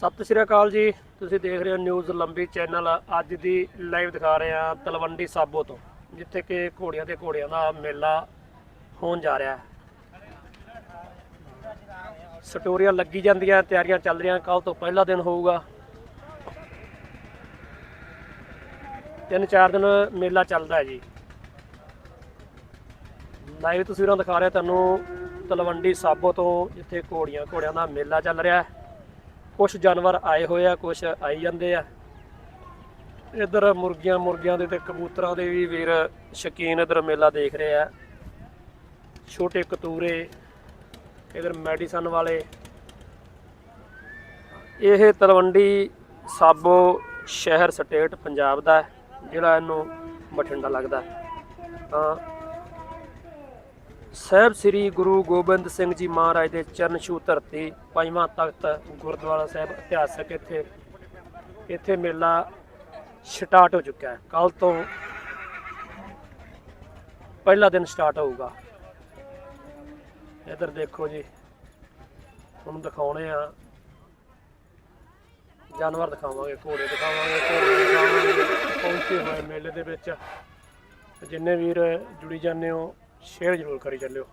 ਸਤਿ ਸ਼੍ਰੀ ਅਕਾਲ ਜੀ। ਤੁਸੀਂ ਦੇਖ ਰਹੇ ਹੋ ਨਿਊਜ਼ ਲੰਬੀ ਚੈਨਲ। ਅੱਜ ਦੀ ਲਾਈਵ ਦਿਖਾ ਰਹੇ ਹਾਂ ਤਲਵੰਡੀ ਸਾਬੋ ਤੋਂ, ਜਿੱਥੇ ਕਿ ਘੋੜੀਆਂ ਤੇ ਘੋੜਿਆਂ ਦਾ ਮੇਲਾ ਹੋਣ ਜਾ ਰਿਹਾ ਹੈ। ਸਟੋਰੀਆਂ ਲੱਗੀ ਜਾਂਦੀਆਂ, ਤਿਆਰੀਆਂ ਚੱਲ ਰਹੀਆਂ ਕੱਲ ਤੋਂ ਪਹਿਲਾ ਦਿਨ ਹੋਊਗਾ। ਤਿੰਨ ਚਾਰ ਦਿਨ ਮੇਲਾ ਚੱਲਦਾ ਹੈ ਜੀ। ਲਾਈਵ ਤਸਵੀਰਾਂ ਦਿਖਾ ਰਿਹਾ ਤੁਹਾਨੂੰ ਤਲਵੰਡੀ ਸਾਬੋ ਤੋਂ, ਜਿੱਥੇ ਘੋੜੀਆਂ ਘੋੜਿਆਂ ਦਾ ਮੇਲਾ ਚੱਲ ਰਿਹਾ ਹੈ। ਕੁਝ ਜਾਨਵਰ ਆਏ ਹੋਏ ਆ ਕੁਝ ਆਈ ਜਾਂਦੇ ਆ। ਇਧਰ ਮੁਰਗੀਆਂ ਮੁਰਗੀਆਂ ਦੇ ਤੇ ਕਬੂਤਰਾਂ ਦੇ ਵੀ ਵੀਰ ਸ਼ਕੀਨ ਇਧਰ ਮੇਲਾ ਦੇਖ ਰਹੇ ਆ। ਛੋਟੇ ਕਤੂਰੇ, ਇਧਰ ਮੈਡੀਸਨ ਵਾਲੇ। ਇਹ ਤਲਵੰਡੀ ਸਾਬੋ ਸ਼ਹਿਰ ਸਟੇਟ ਪੰਜਾਬ ਦਾ ਜਿਹੜਾ ਇਹਨੂੰ ਬਠਿੰਡਾ ਲੱਗਦਾ ਤਾਂ ਸਾਹਿਬ ਸ੍ਰੀ ਗੁਰੂ ਗੋਬਿੰਦ ਸਿੰਘ ਜੀ ਮਹਾਰਾਜ ਦੇ ਚਰਨ ਛੂ ਧਰਤੀ ਪੰਜਵਾਂ ਤਖਤ ਗੁਰਦੁਆਰਾ ਸਾਹਿਬ ਇਤਿਹਾਸਕ ਇੱਥੇ ਇੱਥੇ ਮੇਲਾ ਸਟਾਰਟ ਹੋ ਚੁੱਕਿਆ ਹੈ। ਕੱਲ ਤੋਂ ਪਹਿਲਾ ਦਿਨ ਸਟਾਰਟ ਹੋਊਗਾ। ਇੱਧਰ ਦੇਖੋ ਜੀ ਤੁਹਾਨੂੰ ਦਿਖਾਉਣੇ ਆ। ਜਾਨਵਰ ਦਿਖਾਵਾਂਗੇ, ਘੋੜੇ ਦਿਖਾਵਾਂਗੇ ਘੋੜੇ ਦਿਖਾਵਾਂਗੇ। ਪਹੁੰਚੇ ਹੋਏ ਮੇਲੇ ਦੇ ਵਿੱਚ। ਜਿੰਨੇ ਵੀਰ ਜੁੜੀ ਜਾਂਦੇ ਹੋ ਸ਼ੇਅਰ ਜ਼ਰੂਰ ਕਰੀ ਚੱਲਿਓ।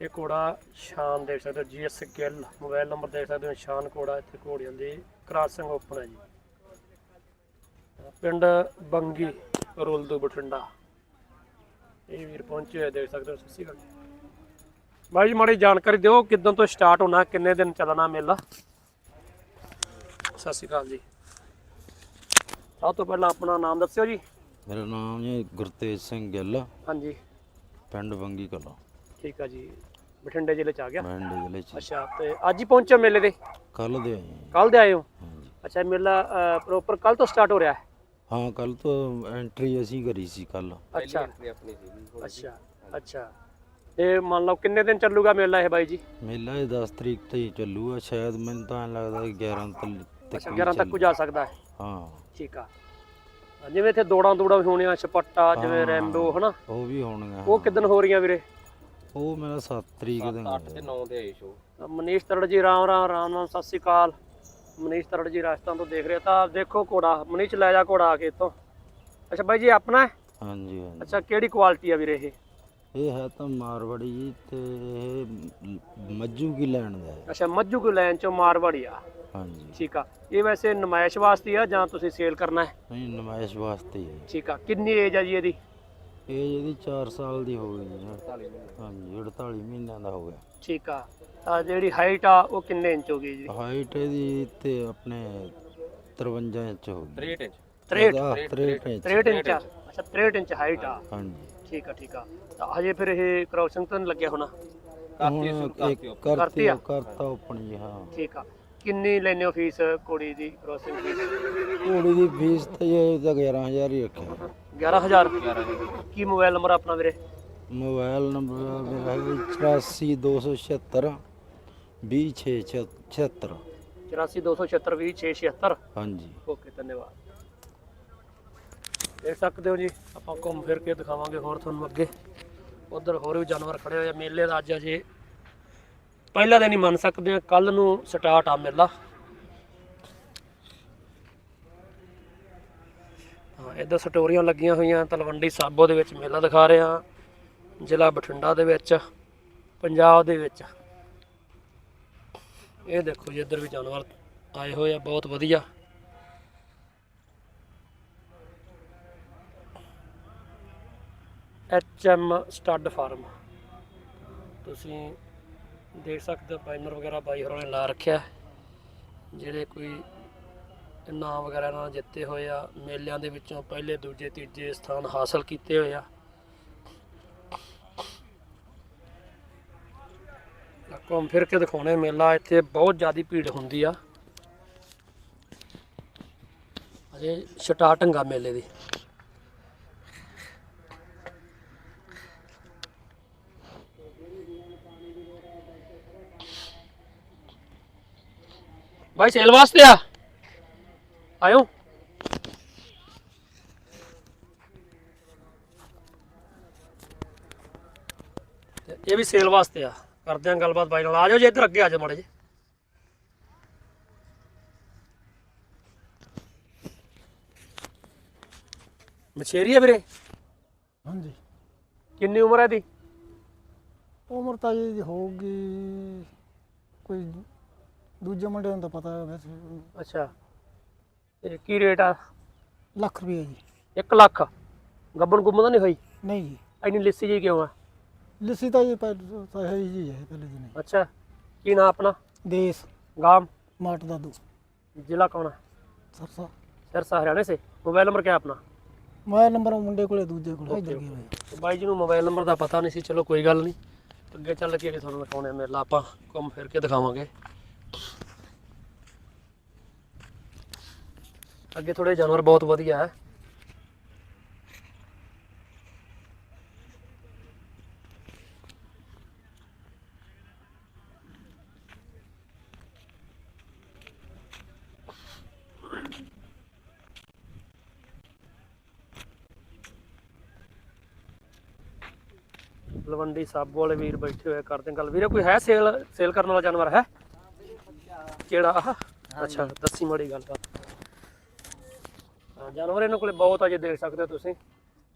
ਇਹ ਘੋੜਾ ਸ਼ਾਨ ਦੇਖ ਸਕਦੇ ਹੋ ਜੀਐਸ ਗਿੱਲ ਮੋਬਾਈਲ ਨੰਬਰ ਦੇਖ ਸਕਦੇ ਹੋ ਸ਼ਾਨ ਘੋੜਾ ਇੱਥੇ ਘੋੜੀਆਂ ਦੀ ਕ੍ਰਾਸਿੰਗ ਓਪਨ ਹੈ ਜੀ। ਪਿੰਡ ਬੰਗੀ ਰੁਲਦੂ ਬਠਿੰਡਾ। ਇਹ ਵੀਰ ਪਹੁੰਚੇ ਹੋਏ ਦੇਖ ਸਕਦੇ ਹੋ ਸ਼੍ਰੀ ਅਕਾਲ ਬਾਈ ਜੀ ਮਾੜੀ ਜਾਣਕਾਰੀ ਦਿਓ ਕਿਦਾਂ ਤੋਂ ਸਟਾਰਟ ਹੋਣਾ ਕਿੰਨੇ ਦਿਨ ਚੱਲਣਾ ਮੇਲਾ? ਸਤਿ ਸ਼੍ਰੀ ਅਕਾਲ ਜੀ। ਸਭ ਤੋਂ ਪਹਿਲਾਂ ਆਪਣਾ ਨਾਮ ਦੱਸਿਓ ਜੀ। ਮੇਰਾ ਨਾਮ ਜੀ ਗੁਰਤੇਜ ਸਿੰਘ ਗਿੱਲ। ਹਾਂਜੀ। ਪਿੰਡ ਬੰਗੀ ਕਲਾ। ਠੀਕ ਆ ਜੀ। ਬਠਿੰਡੇ ਜ਼ਿਲ੍ਹੇ ਚ ਆ ਗਿਆ? ਪਿੰਡ ਜ਼ਿਲ੍ਹੇ ਚ। ਅੱਛਾ ਤੇ ਅੱਜ ਹੀ ਪਹੁੰਚੇ ਮੇਲੇ ਦੇ ਕੱਲ ਦੇ ਆਏ ਹਾਂ। ਕੱਲ ਦੇ ਆਏ ਹੋ? ਹਾਂਜੀ। ਅੱਛਾ ਇਹ ਮੇਲਾ ਪ੍ਰੋਪਰ ਕੱਲ ਤੋਂ ਸਟਾਰਟ ਹੋ ਰਿਹਾ ਹੈ? ਹਾਂ ਕੱਲ ਤੋਂ ਐਂਟਰੀ ਅਸੀਂ ਕਰੀ ਸੀ ਕੱਲ ਅੱਛਾ। ਅੱਛਾ ਅੱਛਾ। ਤੇ ਮੰਨ ਲਓ ਕਿੰਨੇ ਦਿਨ ਚੱਲੂਗਾ ਮੇਲਾ ਇਹ ਬਾਈ ਜੀ? ਮੇਲਾ ਇਹ 10 ਤਰੀਕ ਤੇ ਹੀ ਚੱਲੂਗਾ ਸ਼ਾਇਦ ਮੈਨੂੰ ਤਾਂ ਐਂ ਲੱਗਦਾ ਕਿ 11 ਤੱਕ ਅੱਛਾ ਹੀ 11 ਤੱਕ ਜਾ ਸਕਦਾ ਹੈ। ਹਾਂ। ਠੀਕ ਆ। ਜਿਵੇਂ ਇੱਥੇ ਦੌੜਾਂ ਦੌੜਾਂ ਵੀ ਹੋਣੀਆਂ ਛਪੱਟਾ ਜਿਵੇਂ। ਰੈਂਬੋ ਹਨਾ? ਉਹ ਵੀ ਹੋਣਗੇ ਉਹ ਕਿਦਨ ਹੋ ਰਹੀਆਂ ਵੀਰੇ? ਉਹ ਮੇਰਾ 7 ਤਰੀਕ ਦੇ 8 ਤੇ 9 ਅ, ਮਨੀਸ਼ ਤਰੜ ਜੀ ਰਾਮ ਰਾਮ ਰਾਮ ਰਾਮ ਸਤਿ ਸ੍ਰੀ ਅਕਾਲ। ਮਨੀਸ਼ ਤਰੜ ਜੀ ਰਾਜਸਥਾਨ ਤੋਂ ਦੇਖ ਰਹੇ ਤਾਂ ਦੇਖੋ ਘੋੜਾ ਮਨੀਸ਼ ਲੈ ਜਾ ਘੋੜਾ ਆ ਕੇ ਇੱਥੋਂ। ਅੱਛਾ ਬਾਈ ਜੀ ਆਪਣਾ? ਹਾਂਜੀ ਹਾਂਜੀ। ਅੱਛਾ ਕਿਹੜੀ ਕੁਆਲਿਟੀ ਆ ਵੀਰੇ ਇਹ? ਇਹ ਹੈ ਤਾਂ ਮਾਰਵਾੜੀ ਜੀ ਤੇ ਇਹ ਮੱਜੂ ਕੀ ਲੈਣ ਦਾ ਅੱਛਾ ਮੱਝੂ ਕੋ ਲੈਣ ਚੋਂ ਮਾਰਵਾੜੀ ਆ? ਹਾਂਜੀ। ਠੀਕ ਆ। ਇਹ ਵੈਸੇ ਨਮਾਇਸ਼ ਵਾਸਤੇ ਆ ਜਾਂ ਤੁਸੀਂ ਸੇਲ ਕਰਨਾ ਹੈ? ਨਹੀਂ ਨਮਾਇਸ਼ ਵਾਸਤੇ ਹੀ ਹੈ ਠੀਕ ਆ। ਕਿੰਨੀ ਏਜ ਆ ਜੀ ਇਹਦੀ? ਇਹ ਜਿਹਦੀ 4 ਸਾਲ ਦੀ ਹੋ ਗਈ ਜੀ। ਹਾਂਜੀ 48 ਮਹੀਨਿਆਂ ਦਾ ਹੋ ਗਿਆ। ਠੀਕ ਆ। ਤਾਂ ਜਿਹੜੀ ਹਾਈਟ ਆ ਉਹ ਕਿੰਨੇ ਇੰਚ ਹੋ ਗਈ ਜੀ? ਹਾਈਟ ਇਹਦੀ ਤੇ ਆਪਣੇ 53 ਇੰਚ ਹੋ ਗਈ। 63 ਆਹ, 63 ਇੰਚ। 63 ਇੰਚ ਆ। ਅੱਛਾ 63 ਇੰਚ ਹਾਈਟ ਆ। ਹਾਂਜੀ। ਠੀਕ ਆ ਠੀਕ ਆ। ਤਾਂ ਹਜੇ ਫਿਰ ਇਹ ਕ੍ਰੋਸਿੰਗ ਤਾਂ ਨੀ ਲੱਗਿਆ ਹੋਣਾ? ਹੁਣ ਇੱਕ ਕਰਤੀ ਕਰਤੀ ਆ? ਕਰਤਾ ਆਪਣੀ ਹਾਂ। ਠੀਕ ਆ। ਕਿੰਨੀ ਲੈਨੇ ਹੋ ਫੀਸ ਕੁੜੀ ਦੀ ਕ੍ਰੋਸਿੰਗ ਫੀਸ ਕੁੜੀ ਦੀ ਫੀਸ ਤੇ ਇਹ ਤਾਂ 11000 ਹੀ ਰੱਖਿਆ। 11000 ਕੀ ਮੋਬਾਈਲ ਨੰਬਰ ਆਪਣਾ ਵੀਰੇ? ਮੋਬਾਈਲ ਨੰਬਰ ਮੇਰਾ ਹੈ 84276 20676 8426620676 ਹਾਂਜੀ। ਓਕੇ ਧੰਨਵਾਦ। ਦੇਖ ਸਕਦੇ ਹੋ ਜੀ ਆਪਾਂ ਘੁੰਮ ਫਿਰ ਕੇ ਦਿਖਾਵਾਂਗੇ ਹੋਰ ਤੁਹਾਨੂੰ ਅੱਗੇ। ਉਧਰ ਹੋਰ ਵੀ ਜਾਨਵਰ ਖੜੇ ਹੋਏ ਆ ਮੇਲੇ ਦਾ ਅੱਜ ਅਜੇ ਪਹਿਲਾ ਦਿਨ ਹੀ ਮੰਨ ਸਕਦੇ ਆ ਕੱਲ ਨੂੰ ਸਟਾਰਟ ਆ ਮੇਲਾ। ਹਾਂ, ਇੱਧਰ ਸਟੋਰੀਆਂ ਲੱਗੀਆਂ ਹੋਈਆਂ, ਤਲਵੰਡੀ ਸਾਬੋ ਦੇ ਵਿੱਚ ਮੇਲਾ ਦਿਖਾ ਰਹੇ ਆ ਜ਼ਿਲ੍ਹਾ ਬਠਿੰਡਾ ਦੇ ਵਿੱਚ, ਪੰਜਾਬ ਦੇ ਵਿੱਚ। ਇਹ ਦੇਖੋ ਜੀ, ਇੱਧਰ ਵੀ ਜਾਨਵਰ ਆਏ ਹੋਏ ਆ, ਬਹੁਤ ਵਧੀਆ। H M stud farm. ਤੁਸੀਂ ਦੇਖ ਸਕਦੇ ਹੋ ਬੈਨਰ ਵਗੈਰਾ ਬਾਈ ਹੋਰਾਂ ਨੇ ਲਾ ਰੱਖਿਆ। ਜਿਹੜੇ ਕੋਈ ਇਨਾਮ ਵਗੈਰਾ ਨਾਲ ਜਿੱਤੇ ਹੋਏ ਆ, ਮੇਲਿਆਂ ਦੇ ਵਿੱਚੋਂ ਪਹਿਲੇ, ਦੂਜੇ, ਤੀਜੇ ਸਥਾਨ ਹਾਸਲ ਕੀਤੇ ਹੋਏ ਆ। ਘੁੰਮ ਫਿਰ ਕੇ ਦਿਖਾਉਣੇ ਮੇਲਾ, ਇੱਥੇ ਬਹੁਤ ਜ਼ਿਆਦਾ ਭੀੜ ਹੁੰਦੀ ਆ। ਅਜੇ ਸਟਾਰਟਿੰਗ ਆ ਮੇਲੇ ਦੀ। ਬਾਈ ਸੇਲ ਵਾਸਤੇ ਆ। ਆਇਓ। ਇਹ ਵੀ ਸੇਲ ਵਾਸਤੇ ਆ। ਕਰਦੇ ਆਂ ਗੱਲਬਾਤ ਬਾਈ ਨਾਲ। ਆ ਜਾਓ ਜੇ ਇੱਧਰ ਅੱਗੇ ਆ ਜਾ ਮਾੜੇ ਜੇ ਮਛੇਰੀ ਆ ਵੀਰੇ? ਹਾਂਜੀ। ਕਿੰਨੀ ਉਮਰ ਹੈ ਦੀ ਉਮਰ ਤਾਂ ਜੀ ਹੋਊਗੀ ਕੋਈ ਦੂਜੇ ਮੁੰਡੇ ਨੂੰ ਤਾਂ ਪਤਾ ਹੈ ਵੈਸੇ। ਅੱਛਾ। ਤੇ ਕੀ ਰੇਟ ਆ? ਲੱਖ ਰੁਪਏ ਜੀ। 1 ਲੱਖ? ਗੱਬਣ ਗੁੰਮ ਤਾਂ ਨਹੀਂ ਹੋਈ? ਨਹੀਂ ਜੀ। ਇੰਨੀ ਲਿੱਸੀ ਜੀ ਕਿਉਂ ਆ? ਲਿੱਸੀ ਤਾਂ ਜੀ ਪਹਿਲੇ ਤਾਂ ਹੈ ਜੀ ਹੈ ਪਹਿਲੇ ਜੀ ਨਹੀਂ ਅੱਛਾ। ਕੀ ਨਾਂ ਆਪਣਾ? ਦੇਸ। ਗਾਮ। ਮਾਟ ਦਾਦੂ। ਜ਼ਿਲ੍ਹਾ ਕੌਣ ਹੈ ਸਰਸਾ। ਸਿਰਸਾ ਹਰਿਆਣੇ ਸੇ? ਮੋਬਾਈਲ ਨੰਬਰ ਕਿਆ ਆਪਣਾ? ਮੋਬਾਈਲ ਨੰਬਰ ਮੁੰਡੇ ਕੋਲੇ ਦੂਜੇ ਕੋਲੇ ਇੱਧਰ ਗਿਆ ਹੋਇਆ। ਤੇ ਬਾਈ ਜੀ ਨੂੰ ਮੋਬਾਈਲ ਨੰਬਰ ਦਾ ਪਤਾ ਨਹੀਂ ਸੀ ਚਲੋ ਕੋਈ ਗੱਲ ਨਹੀਂ। ਅੱਗੇ ਚੱਲ ਕੇ ਤੁਹਾਨੂੰ ਦਿਖਾਉਣੇ ਆ ਮੇਲਾ ਆਪਾਂ ਘੁੰਮ ਫਿਰ ਕੇ ਦਿਖਾਵਾਂਗੇ। ਅੱਗੇ ਥੋੜੇ ਜਾਨਵਰ ਬਹੁਤ ਵਧੀਆ ਹੈ। ਲਵੰਡੀ ਸਾਬੋ ਵਾਲੇ ਵੀਰ ਬੈਠੇ ਹੋਏ ਕਰਦੇ ਗੱਲ। ਵੀਰੇ ਕੋਈ ਹੈ ਸੇਲ ਸੇਲ ਕਰਨ ਵਾਲਾ ਜਾਨਵਰ ਹੈ? ਕਿਹੜਾ? ਅੱਛਾ ਦੱਸੀ ਮੜੀ ਗੱਲ ਤਾਂ। ਹਾਂ, ਜਾਨਵਰ ਇਹਨਾਂ ਕੋਲੇ ਬਹੁਤ ਆ ਜੇ ਦੇਖ ਸਕਦੇ ਹੋ ਤੁਸੀਂ।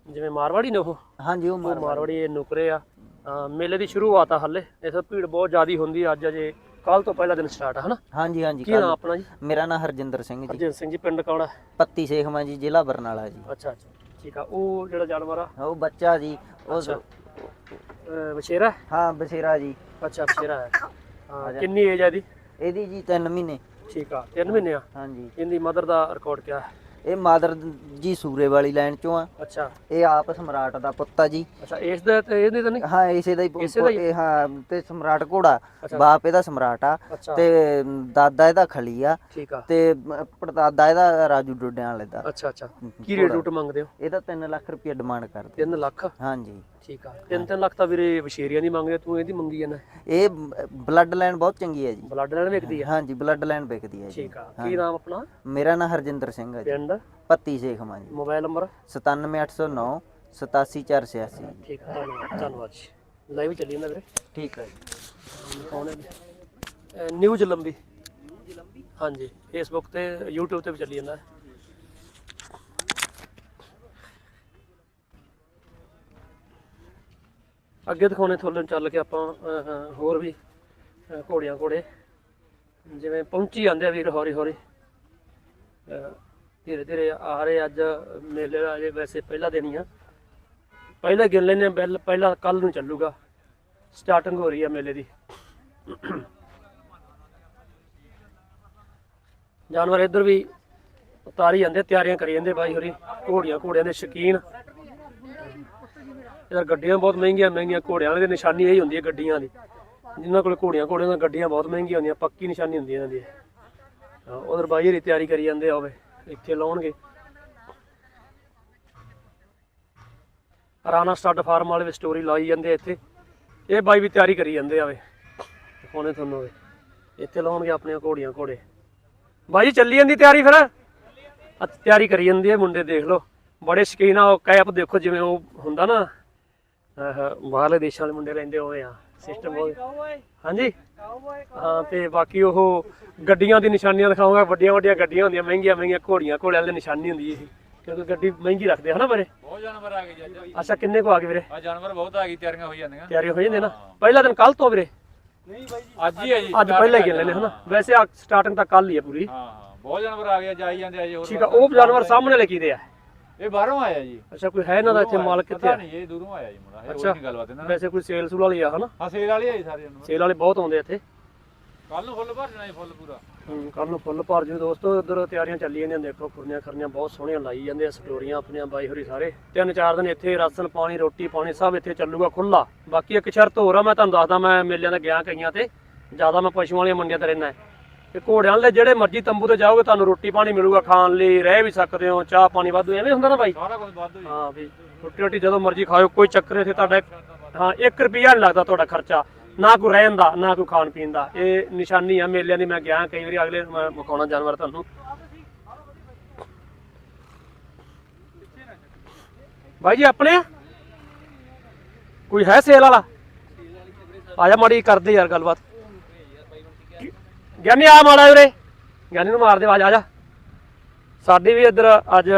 ਜਿਵੇਂ ਮਾਰਵਾੜੀ ਨੇ ਉਹ। ਹਾਂਜੀ ਉਹ ਮਾਰਵਾੜੀ। ਇਹ ਨੁਕਰੇ ਆ। ਮੇਲੇ ਦੀ ਸ਼ੁਰੂਆਤ ਆ ਹੱਲੇ। ਇਸ ਭੀੜ ਬਹੁਤ ਜ਼ਿਆਦੀ ਹੁੰਦੀ ਆ। ਅੱਜ ਅਜੇ ਕੱਲ ਤੋਂ ਪਹਿਲਾ ਦਿਨ ਸਟਾਰਟ ਆ ਹਨਾ? ਹਾਂਜੀ ਹਾਂਜੀ ਕੀ ਨਾਮ ਆਪਣਾ ਜੀ? ਮੇਰਾ ਨਾਮ ਹਰਜਿੰਦਰ ਸਿੰਘ ਜੀ। ਅਰਜਨ ਸਿੰਘ ਜੀ ਪਿੰਡ ਕੌਣ ਆ? ਪੱਤੀ ਸੇਖਵਾਂ ਜੀ ਜ਼ਿਲ੍ਹਾ ਬਰਨਾਲਾ ਜੀ। ਅੱਛਾ ਅੱਛਾ। ਠੀਕ ਆ ਉਹ ਜਿਹੜਾ ਜਾਨਵਰ ਆ? ਉਹ ਬੱਚਾ ਜੀ ਉਹ ਵਛੇਰਾ? ਹਾਂ ਬਸੇਰਾ ਜੀ। ਅੱਛਾ ਵਛੇਰਾ ਹੈ। ਹਾਂ ਕਿੰਨੀ ਏਜ ਹੈ ਇਹਦੀ? ਇਹਦੀ ਜੀ 3 ਮਹੀਨੇ। ਠੀਕ ਆ 3 ਮਹੀਨੇ ਆ? ਹਾਂਜੀ। ਇਹਦੀ ਮਦਰ ਦਾ ਰਿਕਾਰਡ ਕਿਆ ਹੈ? ਇਹ ਮਾਦਰ ਜੀ ਸੂਰੇ ਵਾਲੀ ਲਾਈਨ ਚੋਂ ਆ। ਅੱਛਾ। ਇਹ ਆਪ ਸਮਰਾਟ ਦਾ ਪੁੱਤ ਆ ਜੀ। ਅੱਛਾ ਇਸ ਦਾ ਤੇ ਇਹਦੀ ਤਾਂ ਨਹੀਂ? ਹਾਂ ਇਸੇ ਦਾ ਹੀ ਪੁ- ਇਸੇ ਦਾ ਹੀ? ਇਹ ਹਾਂ ਤੇ ਸਮਰਾਟ ਘੋੜਾ। ਅੱਛਾ। ਬਾਪ ਇਹਦਾ ਸਮਰਾਟ ਆ। ਅੱਛਾ। ਤੇ ਦਾਦਾ ਇਹਦਾ ਖਲੀ ਆ। ਠੀਕ ਆ। ਤੇ ਮ- ਪੜਦਾਦਾ ਇਹਦਾ ਰਾਜੂ ਡੋਡਿਆਂ ਵਾਲੇ ਦਾ। ਅੱਛਾ ਅੱਛਾ। ਕੀ ਰੇਟ ਰੂਟ ਮੰਗਦੇ ਹੋ? ਇਹਦਾ 3 ਲੱਖ ਰੁਪਏ ਡਿਮਾਂਡ ਕਰਦੇ। 3 ਲੱਖ? ਹਾਂਜੀ। ਠੀਕ ਆ। 3-3 ਲੱਖ ਤਾਂ ਵੀਰੇ ਵਸ਼ੇਰੀਆਂ ਦੀ ਮੰਗਦੇ ਤੂੰ ਇਹਦੀ ਮੰਗੀ ਜਾਂਦਾ। ਇਹ ਬਲੱਡ ਲਾਈਨ ਬਹੁਤ ਚੰਗੀ ਹੈ ਜੀ। ਬਲੱਡ ਲੈਣ ਵਿਕਦੀ ਆ? ਹਾਂਜੀ ਬਲੱਡ ਲਾਈਨ ਵਿਕਦੀ ਹੈ ਜੀ। ਠੀਕ ਆ। ਕੀ ਨਾਮ ਆਪਣਾ? ਮੇਰਾ ਨਾਮ ਹਰਜਿੰਦਰ ਸਿੰਘ ਹੈ ਜੀ। ਪਿੰਡ? ਪੱਤੀ ਸੇਖਵਾਂ ਜੀ। ਮੋਬਾਈਲ ਨੰਬਰ 97809 87486 ਠੀਕ ਆ ਧੰਨਵਾਦ ਧੰਨਵਾਦ ਜੀ। ਲਾਈਵ ਚੱਲੀ ਜਾਂਦਾ ਵੀਰੇ। ਠੀਕ ਹੈ ਜੀ। ਕੌਣ ਹੈ ਨਿਊਜ਼ ਲੰਬੀ। ਹਾਂਜੀ ਫੇਸਬੁੱਕ ਤੇ YouTube ਤੇ ਵੀ ਚੱਲੀ ਜਾਂਦਾ। ਹੈ। ਅੱਗੇ ਦਿਖਾਉਣੇ ਤੁਹਾਨੂੰ ਚੱਲ ਕੇ ਆਪਾਂ ਹੋਰ ਵੀ ਘੋੜੀਆਂ ਘੋੜੇ। ਜਿਵੇਂ ਪਹੁੰਚੀ ਜਾਂਦੇ ਆ ਵੀਰ ਹੌਰੀ ਹੌਰੀ ਧੀਰੇ ਧੀਰੇ ਆ ਰਹੇ ਅੱਜ ਮੇਲੇ ਦਾ ਅਜੇ ਵੈਸੇ ਪਹਿਲਾ ਦਿਨ ਹੀ ਆ। ਪਹਿਲਾ ਗਿਣ ਲੈਨੇ ਆ ਬੈਲ ਪਹਿਲਾ ਕੱਲ ਨੂੰ ਚੱਲੂਗਾ। ਸਟਾਰਟਿੰਗ ਹੋ ਰਹੀ ਹੈ ਮੇਲੇ ਦੀ। ਜਾਨਵਰ ਇੱਧਰ ਵੀ ਉਤਾਰੀ ਜਾਂਦੇ, ਤਿਆਰੀਆਂ ਕਰੀ ਜਾਂਦੇ ਬਾਈ ਹੋਰੀ। ਘੋੜੀਆਂ, ਘੋੜਿਆਂ ਦੇ ਸ਼ੌਕੀਨ। ਯਾਰ ਗੱਡੀਆਂ ਬਹੁਤ ਮਹਿੰਗੀਆਂ ਮਹਿੰਗੀਆਂ ਘੋੜਿਆਂ ਵਾਲੇ ਦੀ ਨਿਸ਼ਾਨੀ ਇਹੀ ਹੁੰਦੀ ਹੈ ਗੱਡੀਆਂ ਦੀ। ਜਿਨ੍ਹਾਂ ਕੋਲ ਘੋੜੀਆਂ, ਘੋੜਿਆਂ ਦੀਆਂ ਗੱਡੀਆਂ ਬਹੁਤ ਮਹਿੰਗੀਆਂ ਹੁੰਦੀਆਂ, ਪੱਕੀ ਨਿਸ਼ਾਨੀ ਹੁੰਦੀ ਇਹਨਾਂ ਦੀ। ਉਧਰ ਬਾਈ ਹੋਰੀ ਤਿਆਰੀ ਕਰੀ ਜਾਂਦੇ ਆ ਹੋਵੇ ਇੱਥੇ ਲਾਉਣਗੇ। ਰਾਣਾ ਸਟੱਡ ਫਾਰਮ ਵਾਲੇ ਵੀ ਸਟੋਰੀ ਲਾਈ ਜਾਂਦੇ ਇੱਥੇ। ਇਹ ਬਾਈ ਵੀ ਤਿਆਰੀ ਕਰੀ ਜਾਂਦੇ ਆਵੇ ਦਿਖਾਉਣੇ ਤੁਹਾਨੂੰ ਵੇ। ਇੱਥੇ ਲਾਉਣਗੇ ਆਪਣੀਆਂ ਘੋੜੀਆਂ ਘੋੜੇ। ਬਾਈ ਚੱਲੀ ਜਾਂਦੀ ਤਿਆਰੀ ਫਿਰ? ਤਿਆਰੀ ਕਰੀ ਜਾਂਦੀ ਹੈ ਮੁੰਡੇ ਦੇਖ ਲਓ। ਬੜੇ ਸ਼ਕੀਨ ਆ ਉਹ ਕੈਪ ਦੇਖੋ ਜਿਵੇਂ ਉਹ ਹੁੰਦਾ ਨਾ। ਆਹ, ਬਾਹਰਲੇ ਦੇਸ਼ਾਂ ਵਾਲੇ ਮੁੰਡੇ ਰਹਿੰਦੇ ਹੋਏ ਆ। ਸਿਸਟਮ ਉਹ ਹਾਂਜੀ? ਹਾਂ ਤੇ ਬਾਕੀ ਉਹ ਗੱਡੀਆਂ ਦੀ ਨਿਸ਼ਾਨੀਆਂ ਦਿਖਾਉਂਗਾ ਵੱਡੀਆਂ ਵੱਡੀਆਂ ਗੱਡੀਆਂ ਹੁੰਦੀਆਂ ਮਹਿੰਗੀਆਂ ਮਹਿੰਗੀਆਂ ਘੋੜੀਆਂ ਘੋੜਿਆਂ ਦੀ ਨਿਸ਼ਾਨੀ ਹੁੰਦੀ ਇਹ। ਕਿਉਂਕਿ ਗੱਡੀ ਮਹਿੰਗੀ ਰੱਖਦੇ ਹਨਾ ਬਾਰੇ ਬਹੁਤ ਜਾਨਵਰ ਆ ਗਏ ਜੀ ਅੱਜ। ਅੱਛਾ ਕਿੰਨੇ ਕੋ ਆ ਗਏ ਵੀਰੇ? ਆ ਜਾਨਵਰ ਬਹੁਤ ਆ ਗਈ ਤਿਆਰੀਆਂ ਹੋਈ ਜਾਂਦੀਆਂ। ਤਿਆਰੀ ਹੋ ਜਾਂਦੇ ਨਾ? ਪਹਿਲਾ ਦਿਨ ਕੱਲ ਤੋਂ ਵੀਰੇ? ਅੱਜ ਹੀ ਹੈ ਜੀ। ਅੱਜ ਪਹਿਲਾਂ ਹੀ ਗਿਣ ਲੈਨੇ ਹਨਾ? ਵੈਸੇ ਆ ਸਟਾਰਟਿੰਗ ਤਾਂ ਕੱਲ ਹੀ ਆ ਪੂਰੀ। ਹਾਂ ਹਾਂ ਬਹੁਤ ਜਾਨਵਰ ਆ ਗਏ ਜਾਈ ਜਾਂਦੇ ਆ ਜੀ ਹੋਰ ਠੀਕ ਆ ਉਹ ਜਾਨਵਰ ਸਾਹਮਣੇ ਲਿਖੀ ਦੇ ਆ। ਇਹ ਬਾਹਰੋਂ ਆਇਆ ਜੀ। ਅੱਛਾ ਕੋਈ ਹੈ ਇਹਨਾਂ ਦਾ ਇੱਥੇ ਮਾਲਕ ਕਿੱਥੇ ਪਤਾ ਆ ਨਹੀਂ ਇਹ ਦੂਰੋਂ ਆਇਆ ਜੀ ਮੁੰਡਾ ਇਹ ਅੱਛਾ। ਨਹੀਂ ਗੱਲਬਾਤ ਇਹਨਾਂ ਨਾਲ। ਵੈਸੇ ਕੋਈ ਸੇਲ ਸੂਲ ਵਾਲੀ ਆ ਹਨਾ? ਹਾਂ ਸੇਲ ਵਾਲੀ ਆਈ ਸਾਰੇ ਜਾਨਵਰ ਸੇਲ ਵਾਲੇ ਬਹੁਤ ਆਉਂਦੇ ਇੱਥੇ। ਕੱਲ ਨੂੰ ਫੁੱਲ ਭਰ ਜਾਣਾ ਜੀ ਫੁੱਲ ਪੂਰਾ। ਕੱਲ ਨੂੰ ਫੁੱਲ ਭਰ ਜੂ ਦੋਸਤੋ ਉਧਰ ਤਿਆਰੀਆਂ ਚੱਲੀ ਜਾਂਦੀਆਂ ਦੇਖੋ ਕੁਰਨੀਆਂ ਕਰਨੀਆਂ ਬਹੁਤ ਸੋਹਣੀਆਂ ਲਾਈ ਜਾਂਦੇ ਆ ਸਟੋਰੀਆਂ ਆਪਣੀਆਂ ਬਾਈ ਹੋਰੀ ਸਾਰੇ। ਤਿੰਨ ਚਾਰ ਦਿਨ ਇੱਥੇ ਰਾਸ਼ਨ ਪਾਣੀ ਰੋਟੀ ਪਾਣੀ ਸਭ ਇੱਥੇ ਚੱਲੂਗਾ ਖੁੱਲਾ ਬਾਕੀ ਇੱਕ ਸ਼ਰਤ ਹੋਰ ਆ ਮੈਂ ਤੁਹਾਨੂੰ ਦੱਸਦਾ ਮੈਂ ਮੇਲਿਆਂ ਤੇ ਗਿਆ ਕਈਆਂ ਤੇ ਜ਼ਿਆਦਾ ਮੈਂ ਪਸ਼ੂਆਂ ਵਾਲੀਆਂ ਮੰਡੀਆਂ ਤੇ ਰਹਿਣਾ ਤੇ ਘੋੜਿਆਂ ਦੇ ਜਿਹੜੇ ਮਰਜ਼ੀ ਤੰਬੂ ਤੇ ਜਾਓਗੇ ਤੁਹਾਨੂੰ ਰੋਟੀ ਪਾਣੀ ਮਿਲੂਗਾ ਖਾਣ ਲਈ ਰਹਿ ਵੀ ਸਕਦੇ ਹੋ ਚਾਹ ਪਾਣੀ ਵਾਧੂ ਐਵੇਂ ਹੁੰਦਾ ਨਾ ਬਾਈ? ਸਾਰਾ ਕੁਝ ਵਾਧੂ ਹਾਂ ਵੀ ਰੋਟੀ ਰੋਟੀ ਜਦੋਂ ਮਰਜ਼ੀ ਖਾਓ ਕੋਈ ਚੱਕਰ ਇੱਥੇ ਤੁਹਾਡਾ ਹਾਂ 1 ਰੁਪਿਆ ਨਹੀਂ ਲੱਗਦਾ ਤੁਹਾਡਾ ਖਰਚਾ। ਨਾ ਕੋਈ ਰਹਿਣ ਦਾ ਨਾ ਕੋਈ ਖਾਣ ਪੀਣ ਦਾ। ਇਹ ਨਿਸ਼ਾਨੀ ਆ ਮੇਲਿਆਂ ਦੀ ਮੈਂ ਗਿਆ ਕਈ ਵਾਰੀ ਅਗਲੇ ਮੈਂ ਵਿਖਾਉਣਾ ਜਾਨਵਰ ਤੁਹਾਨੂੰ। ਭਾਈ ਜੀ ਆਪਣੇ? ਕੋਈ ਹੈ ਸੇਲ ਵਾਲਾ? ਆ ਜਾ ਮਾੜੀ ਕਰਦੇ ਯਾਰ ਗੱਲਬਾਤ। ਗਿਆਨੀ ਆ ਮਾੜਾ ਵੀਰੇ। ਗਿਆਨੀ ਨੂੰ ਮਾਰ ਦੇ ਆਵਾਜ਼ ਆ ਜਾ। ਸਾਡੀ ਵੀ ਇੱਧਰ ਅੱਜ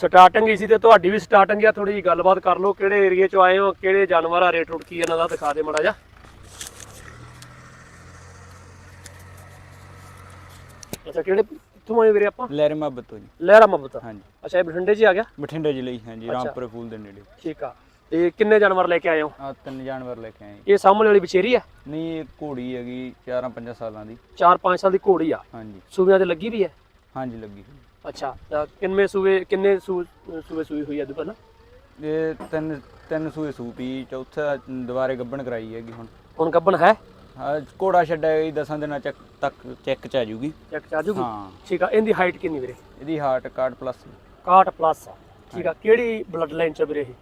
ਸਟਾਰਟਿੰਗ ਹੀ ਸੀ ਤੇ ਤੁਹਾਡੀ ਵੀ ਸਟਾਰਟਿੰਗ ਆ। ਥੋੜੀ ਜਿਹੀ ਗੱਲਬਾਤ ਕਰ ਲਓ ਕਿਹੜੇ ਏਰੀਏ ਚੋਂ ਆਏ ਹੋ ਕਿਹੜੇ ਜਾਨਵਰ ਆ ਰੇਟ ਰੂਟ ਕੀ ਇਹਨਾਂ ਦਾ ਦਿਖਾ ਦੇ ਮੜਾ ਜਾ ਅੱਛਾ ਕਿਹੜੇ ਕਿੱਥੋਂ ਆਏ ਵੀਰੇ ਆਪਾਂ? ਲਹਿਰੇ ਮੁਹੱਬਤ ਤੋਂ ਜੀ। ਲਹਿਰਾ ਮੁਹੱਬਤ ਹਾਂਜੀ। ਅੱਛਾ ਇਹ ਬਠਿੰਡੇ 'ਚ ਹੀ ਆ ਗਿਆ? ਬਠਿੰਡੇ ਜ਼ਿਲ੍ਹੇ ਹੀ ਹਾਂਜੀ। ਰਾਮਪੁਰ ਫੂਲ ਦੇ ਨੇੜੇ। ਠੀਕ ਆ। ਤੇ ਕਿੰਨੇ ਜਾਨਵਰ ਲੈ ਕੇ ਆਏ ਹੋ? ਆ ਤਿੰਨ ਜਾਨਵਰ ਲੈ ਕੇ ਆਏ ਜੀ। ਇਹ ਸਾਹਮਣੇ ਵਾਲੀ ਵਿਚੇਰੀ ਆ? ਨਹੀਂ ਇਹ ਘੋੜੀ ਹੈਗੀ 4-5 ਸਾਲਾਂ ਦੀ। 4-5 ਸਾਲ ਦੀ ਘੋੜੀ ਆ? ਹਾਂਜੀ। ਸੂਬਿਆਂ ਤੇ ਲੱਗੀ ਵੀ ਹੈ? ਹਾਂਜੀ ਲੱਗੀ ਹੋਈ। ਅੱਛਾ ਤਾਂ ਕਿੰਨੇ ਸੂਏ ਕਿੰਨੇ ਸੂ- ਸੂਈ ਹੋਈ ਆ ਇਹਦੇ ਪਹਿਲਾਂ? ਇਹ ਤਿੰਨ ਤਿੰਨ ਸੂਏ ਸੂਪੀ ਚੌਥਾ ਦੁਬਾਰੇ ਗੱਬਣ ਕਰਾਈ ਹੈਗੀ ਹੁਣ। ਹੁਣ ਗੱਬਣ ਹੈ? ਹਾਂ ਘੋੜਾ ਛੱਡਿਆ ਗਈ 10 ਦਿਨਾਂ ਚੱਕ ਤੱਕ ਚੈੱਕ ਚ ਆ ਜੂਗੀ। ਚੈੱਕ ਚ ਆ ਜੂਗੀ? ਹਾਂ। ਠੀਕ ਆ ਇਹਦੀ ਹਾਈਟ ਕਿੰਨੀ ਵੀਰੇ? ਇਹਦੀ ਹਾਰਟ ਕਾਰਡ ਪਲੱਸ 61 ਪਲੱਸ ਆ। ਠੀਕ ਆ ਕਿਹੜੀ ਬਲੱਡ ਲਾਈਨ ਚ ਵੀਰੇ ਇਹ?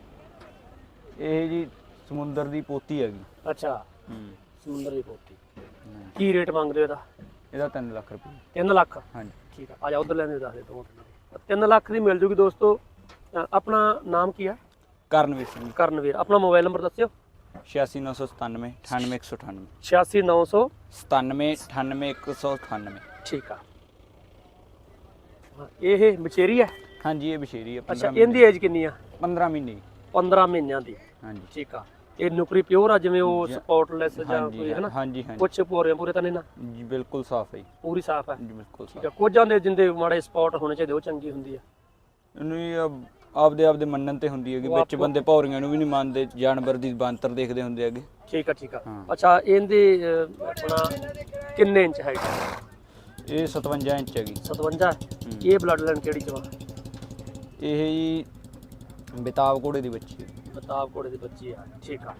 ਇਹ ਜੀ ਸਮੁੰਦਰ ਦੀ ਪੋਤੀ ਹੈਗੀ। ਅੱਛਾ। ਹੂੰ। ਸਮੁੰਦਰ ਦੀ ਪੋਤੀ। ਕੀ ਰੇਟ ਮੰਗਦੇ ਹੋ ਇਹਦਾ? ਇਹਦਾ 3 ਲੱਖ ਰੁਪਏ। 3 ਲੱਖ? ਹਾਂਜੀ। ਠੀਕ ਆ ਆ ਜਾ ਉਧਰ ਲੈਣੇ ਦੱਸ ਦੇ ਦੋ 3 ਲੱਖ ਦੀ ਮਿਲ ਜੂਗੀ ਦੋਸਤੋ। ਅ, ਆਪਣਾ ਨਾਮ ਕੀ ਆ? ਕਰਨਵੀਰ ਸਿੰਘ। ਕਰਨਵੀਰ। ਆਪਣਾ ਮੋਬਾਈਲ ਨੰਬਰ ਦੱਸਿਓ। 86997 98198 86900 97 98198 ਠੀਕ ਆ। ਹਾਂ, ਇਹ ਮਚੇਰੀ ਹੈ? ਹਾਂਜੀ ਇਹ ਬਸ਼ੇਰੀ ਹੈ ਅੱਛਾ 15 ਇਹਦੀ ਏਜ ਕਿੰਨੀ ਆ? 15 ਮਹੀਨੇ ਦੀ। 15 ਮਹੀਨਿਆਂ ਦੀ। ਹਾਂਜੀ। ਠੀਕ ਆ। ਇਹ ਨੁਕਰੀ ਪਿਓਰ ਆ ਜਿਵੇਂ ਉਹ ਸਪੌਟਲੈਸ ਜਾਂ ਕੋਈ ਹੈ ਨਾ ਹਾਂਜੀ ਹਾਂਜੀ। ਕੁਛ ਪੂਰੇ ਪੂਰੇ ਤਾਂ ਨਹੀਂ ਨਾ? ਜੀ ਬਿਲਕੁਲ ਸਾਫ਼ ਹੈ ਪੂਰੀ ਸਾਫ਼ ਹੈ ਜੀ ਬਿਲਕੁਲ ਠੀਕ ਆ। ਕੁਝਾਂ ਦੇ ਜਿੰਦੇ ਮਾੜੇ ਸਪੌਟ ਹੋਣੇ ਚਾਹੀਦੇ ਉਹ ਚੰਗੀ ਹੁੰਦੀ ਆ। ਆਪ- ਆਪਦੇ ਆਪਦੇ ਮੰਨਣ ਤੇ ਹੁੰਦੀ ਹੈਗੀ। ਉਹ ਵਿੱਚ ਬੰਦੇ ਭੌਰੀਆਂ ਨੂੰ ਵੀ ਨਹੀਂ ਮੰਨਦੇ ਜਾਨਵਰ ਦੀ ਬਾਂਤਰ ਦੇਖਦੇ ਹੁੰਦੇ ਹੈਗੇ। ਠੀਕ ਆ ਠੀਕ ਆ। ਹਾਂ। ਅੱਛਾ ਇਹਦੇ ਆਪਣਾ ਕਿੰਨੇ ਇੰਚ ਹਾਈਟ ਇਹ 57 ਇੰਚ ਹੈਗੀ। 57 ਇਹ ਬਲੱਡ ਲਾਈਨ ਕਿਹੜੀ ਚ ਵਾ ਇਹ ਜੀ ਬਿਤਾਬ ਘੋੜੇ ਦੀ ਬੱਚੀ ਹੈ। ਬਤਾਬ ਕੋੜੇ ਦੀ ਬੱਚੀ ਆ ਠੀਕ ਆ।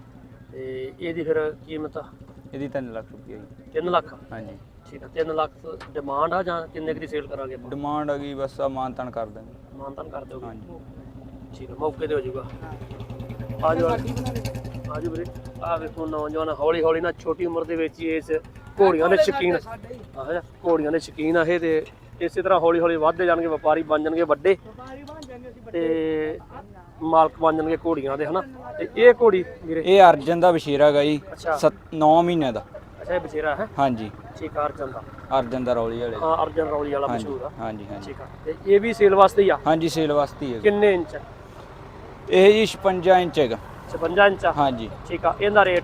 ਤੇ ਇਹਦੀ ਫਿਰ ਕੀਮਤ ਇਹਦੀ 3 ਲੱਖ ਰੁਪਏ ਜੀ। 3 ਲੱਖ? ਹਾਂਜੀ। ਠੀਕ ਆ 3 ਲੱਖ ਡਿਮਾਂਡ ਆ ਜਾਂ ਕਿੰਨੇ ਕੁ ਦੀ ਸੇਲ ਕਰਾਂਗੇ ਆਪਾਂ? ਡਿਮਾਂਡ ਹੈਗੀ ਬਸ ਆ ਮਾਨਤਨ ਕਰ ਦਾਂਗੇ ਮਾਨਤਨ ਕਰ ਦਿਓਗੇ? ਹਾਂਜੀ। ਠੀਕ ਆ ਮੌਕੇ ਤੇ ਹੋ ਜਾਊਗਾ। ਆ ਜਾਓ ਆ ਜਾਓ ਵੀਰੇ ਆ ਵੇਖੋ ਨੌਜਵਾਨ ਹੌਲੀ ਹੌਲੀ ਨਾ ਛੋਟੀ ਉਮਰ ਦੇ ਵਿੱਚ ਹੀ ਇਸ ਘੋੜੀਆਂ ਦੇ ਸ਼ੌਕੀਨ ਆਹ ਘੋੜੀਆਂ ਦੇ ਸ਼ੌਕੀਨ ਆ ਇਹ ਤੇ ਇਸੇ ਤਰ੍ਹਾਂ ਹੌਲੀ ਹੌਲੀ ਵੱਧਦੇ ਜਾਣਗੇ ਵਪਾਰੀ ਬਣ ਜਾਣਗੇ ਵੱਡੇ। ਤੇ ਮਾਲਕ ਬਣ ਜਾਣਗੇ ਘੋੜੀਆਂ ਦੇ ਹਨਾ? ਤੇ ਇਹ ਘੋੜੀ ਵੀਰੇ? ਇਹ ਅਰਜਨ ਦਾ ਬਸ਼ੀਰ ਹੈਗਾ ਜੀ ਅੱਛਾ। 9 ਮਹੀਨਿਆਂ ਦਾ। ਅੱਛਾ ਇਹ ਬਚੇਰਾ ਹੈ? ਹਾਂਜੀ। ਠੀਕ ਆ ਅਰਜਨ ਦਾ। ਅਰਜਨ ਦਾ ਰੌਲੀ ਵਾਲੇ। ਹਾਂ ਅਰਜਨ ਰੌਲੀ ਵਾਲਾ ਹਾਂਜੀ ਮਸ਼ਹੂਰ ਆ। ਹਾਂਜੀ ਹਾਂਜੀ। ਠੀਕ ਆ। ਤੇ ਇਹ ਵੀ ਸੇਲ ਵਾਸਤੇ ਹੀ ਆ? ਹਾਂਜੀ ਸੇਲ ਵਾਸਤੇ ਹੀ ਹੈਗਾ ਕਿੰਨੇ ਇੰਚ? ਇਹ ਜੀ 56 ਇੰਚ ਹੈਗਾ। 56 ਇੰਚ ਆ? ਹਾਂਜੀ। ਠੀਕ ਆ ਇਹਦਾ ਰੇਟ?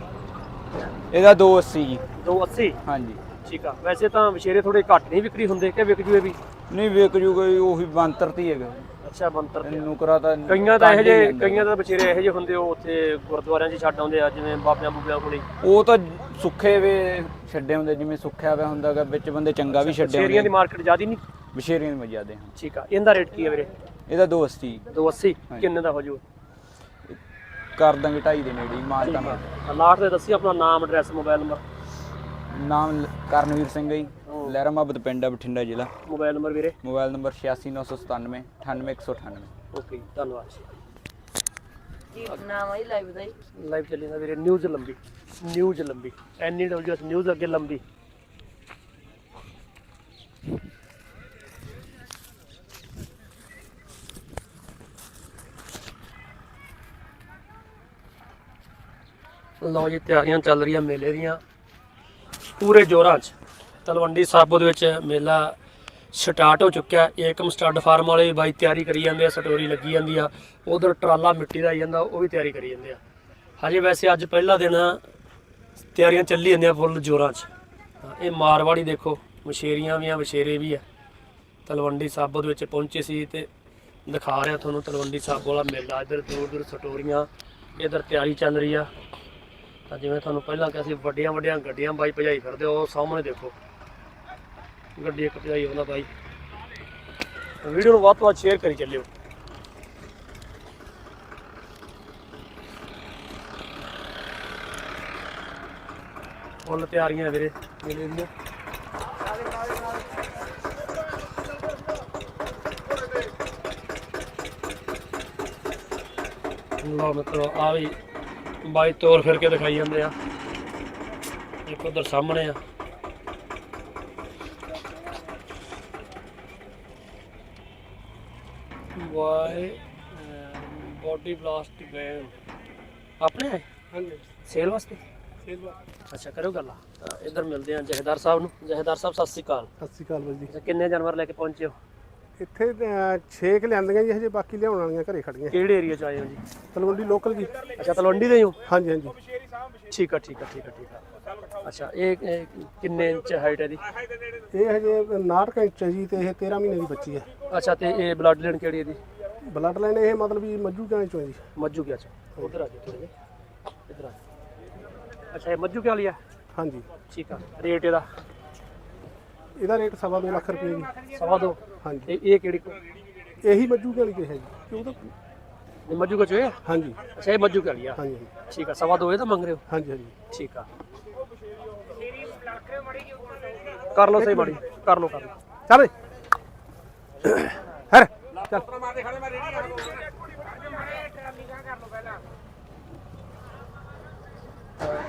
ਇਹਦਾ 280 ਜੀ। 280 ਹਾਂਜੀ। ਠੀਕ ਆ। ਵੈਸੇ ਤਾਂ ਵਿਸ਼ੇਰੇ ਥੋੜੇ ਘੱਟ ਨਹੀਂ ਵਿਕਰੀ ਹੁੰਦੇ ਕਿ ਵਿਕ ਜੂਏ ਵੀ? ਨਹੀਂ ਵਿਕ ਜੂਗਾ ਉਹੀ ਬੰਤਰ ਤੇ ਹੀ ਹੈਗਾ। ਅੱਛਾ ਬੰਤਰ ਤੇ ਆ। ਨੁਕਰਾ ਤਾਂ ਕਈਆਂ ਤਾਂ ਇਹੋ ਜਿਹੇ। ਕਈਆਂ ਤਾਂ ਵਿਚੇਰੇ ਇਹੋ ਜਿਹੇ ਹੁੰਦੇ ਉਹ ਉੱਥੇ ਗੁਰਦੁਆਰਿਆਂ 'ਚ ਹੀ ਛੱਡ ਆਉਂਦੇ ਆ ਜਿਵੇਂ ਬਾਬਿਆਂ ਬੁੱਬਿਆਂ ਕੋਲੇ। ਉਹ ਤਾਂ ਸੁੱਖੇ ਵੇ ਛੱਡੇ ਹੁੰਦੇ ਜਿਵੇਂ ਸੁੱਖਿਆ ਵੇ ਹੁੰਦਾਗਾ ਵਿੱਚ ਬੰਦੇ ਚੰਗਾ ਵੀ ਛੱਡੇ ਸ਼ੇਰੀਆਂ ਦੀ ਹੁੰਦੇ ਮਾਰਕੀਟ ਜ਼ਿਆਦੀ ਨਹੀਂ? ਬਸ਼ੇਰੀਆਂ ਦੇ ਮਜਾਦੇ ਹਾਂ। ਠੀਕ ਆ ਇਹਦਾ ਰੇਟ ਕੀ ਹੈ ਵੀਰੇ? ਇਹਦਾ 280 280 ਹਾਂਜੀ। ਕਿੰਨੇ ਦਾ ਹੋ ਜੂ? ਕਰ ਦਾਂਗੇ ਢਾਈ ਦੇ ਨੇੜੇ ਹੀ ਮਾਰ ਲਾਸਟ ਤੇ ਦੱਸੀ ਆਪਣਾ ਨਾਮ ਐਡਰੈਸ ਮੋਬਾਈਲ ਨੰਬਰ ਨਾਮ ਲ- ਕਰਨਵੀਰ ਸਿੰਘ ਹੈ ਜੀ। ਲਹਿਰਾ ਮੁਹੱਬਤ ਪਿੰਡ ਬਠਿੰਡਾ ਜ਼ਿਲ੍ਹਾ। ਮੋਬਾਈਲ ਨੰਬਰ ਵੀਰੇ? ਮੋਬਾਈਲ ਨੰਬਰ 8697 98198 ਓਕੇ ਧੰਨਵਾਦ ਕੀ ਨਾਮ ਹੈ ਲਾਈਵ ਦਾ ਜੀ? ਲਾਈਵ ਚੱਲੀ ਨਾ ਵੀਰੇ news Lambi news Lambi N E W S news ਅੱਗੇ ਲੰਬੀ। ਲਓ ਜੀ ਤਿਆਰੀਆਂ ਚੱਲ ਰਹੀਆਂ ਮੇਲੇ ਦੀਆਂ। ਪੂਰੇ ਜੋਰਾਂ 'ਚ। ਤਲਵੰਡੀ ਸਾਬੋ ਦੇ ਵਿੱਚ ਮੇਲਾ ਸਟਾਰਟ ਹੋ ਚੁੱਕਿਆ। ਏਕਮ ਸਟੱਡ ਫਾਰਮ ਵਾਲੇ ਬਾਈ ਤਿਆਰੀ ਕਰੀ ਜਾਂਦੇ ਆ ਸਟੋਰੀ ਲੱਗੀ ਜਾਂਦੀ ਆ। ਉਧਰ ਟਰਾਲਾ ਮਿੱਟੀ ਦਾ ਆਈ ਜਾਂਦਾ ਉਹ ਵੀ ਤਿਆਰੀ ਕਰੀ ਜਾਂਦੇ ਆ। ਹਜੇ ਵੈਸੇ ਅੱਜ ਪਹਿਲਾ ਦਿਨ ਆ, ਤਿਆਰੀਆਂ ਚੱਲੀ ਜਾਂਦੀਆਂ ਫੁੱਲ ਜੋਰਾਂ 'ਚ। ਇਹ ਮਾਰਵਾੜੀ ਦੇਖੋ ਮਸ਼ੇਰੀਆਂ ਵੀ ਆ ਮਸ਼ੇਰੇ ਵੀ ਆ। ਤਲਵੰਡੀ ਸਾਬੋ ਦੇ ਵਿੱਚ ਪਹੁੰਚੇ ਸੀ ਤੇ ਦਿਖਾ ਰਿਹਾ ਤੁਹਾਨੂੰ ਤਲਵੰਡੀ ਸਾਬੋ ਵਾਲਾ ਮੇਲਾ। ਇੱਧਰ ਦੂਰ ਦੂਰ ਸਟੋਰੀਆਂ ਇੱਧਰ ਤਿਆਰੀ ਚੱਲ ਰਹੀ ਆ। ਤਾਂ ਜਿਵੇਂ ਤੁਹਾਨੂੰ ਪਹਿਲਾਂ ਕਿਹਾ ਸੀ, ਵੱਡੀਆਂ ਵੱਡੀਆਂ ਗੱਡੀਆਂ ਬਾਈ ਭਜਾਈ ਫਿਰਦੇ ਉਹ ਸਾਹਮਣੇ ਦੇਖੋ। ਗੱਡੀ ਇੱਕ ਭਜਾਈ ਆਉਂਦਾ ਬਾਈ। ਵੀਡੀਓ ਨੂੰ ਵੱਧ ਤੋਂ ਵੱਧ ਸ਼ੇਅਰ ਕਰੀ ਚੱਲਿਓ। ਫੁੱਲ ਤਿਆਰੀਆਂ ਵੀਰੇ, ਮੇਲੇ ਦੀਆਂ। ਲਓ ਮਿੱਤਰੋ, ਆ ਵੀ ਬਾਈ ਤੋਰ ਫਿਰ ਕੇ ਦਿਖਾਈ ਜਾਂਦੇ ਆ। ਇੱਕ ਉਧਰ ਸਾਹਮਣੇ ਆ। ਵਾਈ ਬੋਡੀ ਬਲਾਸਟ ਬੈਨ ਆਪਣੇ ਹਾਂਜੀ। ਸੇਲ ਵਾਸਤੇ? ਸੇਲ ਅੱਛਾ ਕਰੋ ਗੱਲ। ਤਾਂ ਇੱਧਰ ਮਿਲਦੇ ਆ ਜਹੇਦਾਰ ਸਾਹਿਬ ਨੂੰ। ਜਹੇਦਾਰ ਸਾਹਿਬ ਸਤਿ ਸ੍ਰੀ ਅਕਾਲ। ਸਤਿ ਸ਼੍ਰੀ ਅਕਾਲ ਬਾਈ ਜੀ। ਕਿੰਨੇ ਜਾਨਵਰ ਲੈ ਕੇ ਪਹੁੰਚੇ ਹੋ? ਇੱਥੇ 6 ਕਿ ਲਿਆਂਦੀਆਂ ਜੀ ਹਜੇ ਬਾਕੀ ਲਿਆਉਣ ਵਾਲੀਆਂ ਘਰੇ ਖੜੀਆਂ ਕਿਹੜੇ ਏਰੀਆ ਚ ਆਏ ਹੋ ਜੀ? ਤਲਵੰਡੀ ਲੋਕਲ ਜੀ। ਅੱਛਾ ਤਲਵੰਡੀ ਦੇ ਹੀ ਹੋ? ਹਾਂਜੀ ਹਾਂਜੀ। ਠੀਕ ਆ ਠੀਕ ਆ ਠੀਕ ਆ ਠੀਕ ਆ। ਅੱਛਾ ਇਹ ਇਹ ਕਿੰਨੇ ਇੰਚ ਹਾਈਟ ਹੈ ਦੀ ਇਹ ਹਜੇ 59 ਇੰਚ ਹੈ ਜੀ ਤੇ ਇਹ 13 ਮਹੀਨੇ ਦੀ ਬੱਚੀ ਹੈ। ਅੱਛਾ ਤੇ ਇਹ ਬਲੱਡ ਲਾਈਨ ਕਿਹੜੀ ਹੈ ਦੀ ਬਲੱਡ ਲਾਈਨ ਇਹ ਮਤਲਬ ਵੀ ਮੱਜੂ ਗਾਂ ਚੋਂ ਹੈ ਜੀ। ਮੱਜੂ ਗਿਆ ਚ? ਉਧਰ ਆ ਜੀ ਥੋੜੇ ਜਿਹਾ ਇਧਰ ਆ ਅੱਛਾ ਇਹ ਮੱਜੂ ਕਿਆ ਲਿਆ ਹਾਂਜੀ। ਠੀਕ ਆ ਰੇਟ ਇਹਦਾ? ਇਹਦਾ ਰੇਟ ਸਵਾ ਦੋ ਲੱਖ ਰੁਪਏ ਜੀ। ਸਵਾ ਦੋ? ਹਾਂਜੀ। ਤੇ ਇਹ ਕਿਹੜੀ ਕੋ ਇਹੀ ਮੱਜੂ ਵਾਲੀ ਕੇ ਹੈ ਜੀ। ਕਿ ਉਹਦਾ ਇਹ ਮੱਜੂ ਕੋ ਚੋਇਆ ਹਾਂਜੀ। ਅੱਛਾ ਇਹ ਮੱਜੂ ਕਿਆ ਲਿਆ ਹਾਂਜੀ। ਠੀਕ ਆ ਸਵਾ ਦੋ ਇਹ ਤਾਂ ਮੰਗ ਰਹੇ ਹੋ? ਹਾਂਜੀ ਹਾਂਜੀ। ਠੀਕ ਆ। ਕਰ ਲਓ ਸਹੀ ਮਾੜੀ ਕਰ ਲਓ ਕਰ ਲਓ। ਚੱਲ ਓਏ। ਹਰ। ਚੱਲ।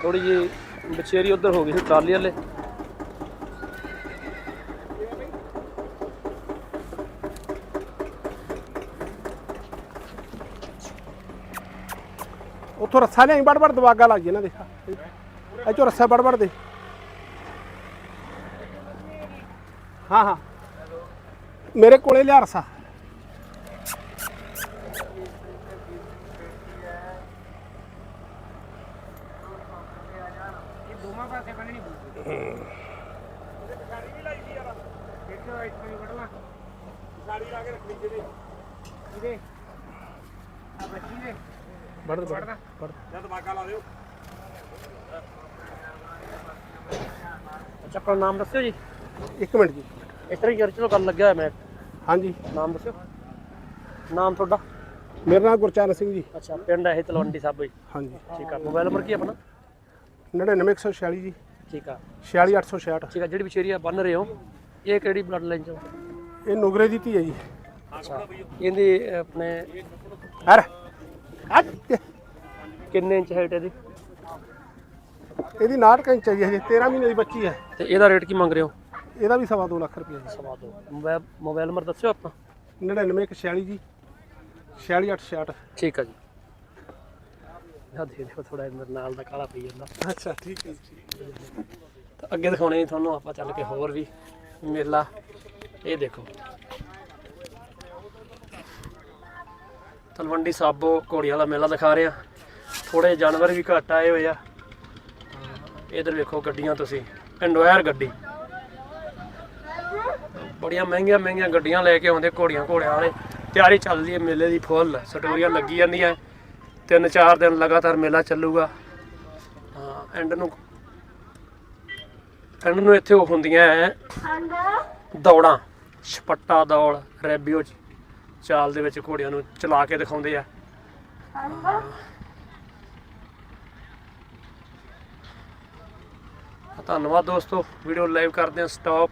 ਥੋੜੀ ਜੀ ਬਚੇਰੀ ਉਧਰ ਹੋ ਗਈ ਸੀ ਟਰਾਲੀ ਵਾਲੇ। ਉੱਥੋਂ ਰੱਸਾ ਲਿਆਈ ਬੜ ਬੜ ਦਵਾਗਾ ਲੱਗ ਇਹਨਾਂ ਦੇ। ਇਹ ਚੋਂ ਰੱਸਾ ਬੜ ਬੜ ਦੇ। ਹਾਂ ਹਾਂ। ਮੇਰੇ ਕੋਲੇ ਲਿਆ ਰੱਸਾ। ਦੇ। ਅੱਛਾ ਆਪਣਾ ਨਾਮ ਦੱਸਿਓ ਜੀ। ਇੱਕ ਮਿੰਟ ਜੀ। ਇਸ ਤਰ੍ਹਾਂ ਹੀ ਯਾਰ ਚਲੋ ਗੱਲ ਲੱਗਿਆ ਹੋਇਆ ਮੈਂ। ਹਾਂਜੀ। ਨਾਮ ਦੱਸਿਓ। ਨਾਮ ਤੁਹਾਡਾ? ਮੇਰਾ ਨਾਮ ਗੁਰਚਰਨ ਸਿੰਘ ਜੀ। ਅੱਛਾ ਪਿੰਡ ਹੈ ਇਹ ਤਲਵੰਡੀ ਸਾਬੋ ਜੀ। ਹਾਂਜੀ। ਠੀਕ ਆ ਮੋਬਾਈਲ ਨੰਬਰ ਕੀ ਆਪਣਾ? 99146 ਜੀ। ਠੀਕ ਆ। 46866 ਠੀਕ ਆ ਜਿਹੜੀ ਵਿਚੇਰੀ ਆ ਬੰਨ ਰਹੇ ਹੋ। ਇਹ ਕਿਹੜੀ ਬਲੱਡ ਲਾਈਨ ਚੋਂ? ਇਹ ਨੁਗਰੇ ਦੀ ਧੀ ਹੈ ਜੀ। ਅੱਛਾ। ਇਹਦੀ ਆਪਣੇ ਹਰ ਕਿੰਨੇ ਇੰਚ ਹਾਈਟ ਹੈ ਇਹਦੀ? ਇਹਦੀ 69 ਇੰਚ ਹੈ ਜੀ ਹਜੇ 13 ਮਹੀਨੇ ਦੀ ਬੱਚੀ ਹੈ। ਤੇ ਇਹਦਾ ਰੇਟ ਕੀ ਮੰਗ ਰਹੇ ਹੋ? ਇਹਦਾ ਵੀ ਸਵਾ ਦੋ ਲੱਖ ਰੁਪਏ ਜੀ। ਸਵਾ ਦੋ। ਮੋਬਾਈਲ ਮੋਬਾਈਲ ਨੰਬਰ ਦੱਸਿਓ ਆਪਣਾ 99146 ਜੀ। 46866 ਠੀਕ ਆ ਜੀ। ਯਾਦ ਦੇ ਦੇਖੋ ਥੋੜਾ ਮੇਰੇ ਨਾਲ ਦਾ ਕਾਲਾ ਪਈ ਜਾਂਦਾ। ਅੱਛਾ ਠੀਕ ਹੈ ਜੀ ਤਾਂ ਅੱਗੇ ਦਿਖਾਉਣੇ ਜੀ ਤੁਹਾਨੂੰ ਆਪਾਂ ਚੱਲ ਕੇ ਹੋਰ ਵੀ ਮੇਲਾ। ਇਹ ਦੇਖੋ। ਤਲਵੰਡੀ ਸਾਬੋ ਘੋੜੀਆਂ ਵਾਲਾ ਮੇਲਾ ਦਿਖਾ ਰਿਹਾ ਥੋੜੇ ਜਾਨਵਰ ਵੀ ਘੱਟ ਆਏ ਹੋਏ ਆ। ਇਧਰ ਵੇਖੋ ਗੱਡੀਆਂ ਤੁਸੀਂ ਇੰਡੋਇਰ ਗੱਡੀ। ਬੜੀਆਂ ਮਹਿੰਗੀਆਂ ਮਹਿੰਗੀਆਂ ਗੱਡੀਆਂ ਲੈ ਕੇ ਆਉਂਦੇ ਘੋੜੀਆਂ ਘੋੜਿਆਂ ਵਾਲੇ। ਤਿਆਰੀ ਚੱਲਦੀ ਹੈ ਮੇਲੇ ਦੀ ਫੁੱਲ ਸਟੋਰੀਆਂ ਲੱਗੀ ਜਾਂਦੀਆਂ। ਤਿੰਨ ਚਾਰ ਦਿਨ ਲਗਾਤਾਰ ਮੇਲਾ ਚੱਲੂਗਾ। ਹਾਂ ਐਂਡ ਨੂੰ ਐਂਡ ਨੂੰ ਇੱਥੇ ਉਹ ਹੁੰਦੀਆਂ ਦੌੜਾਂ ਛਪੱਟਾ ਦੌੜ ਰੈਬੀਓ ਚ। ਚਾਲ ਦੇ ਵਿੱਚ ਘੋੜਿਆਂ ਨੂੰ ਚਲਾ ਕੇ ਦਿਖਾਉਂਦੇ ਆ। ਧੰਨਵਾਦ ਦੋਸਤੋ, ਵੀਡੀਓ ਲਾਈਵ ਕਰਦੇ ਆ ਸਟਾਪ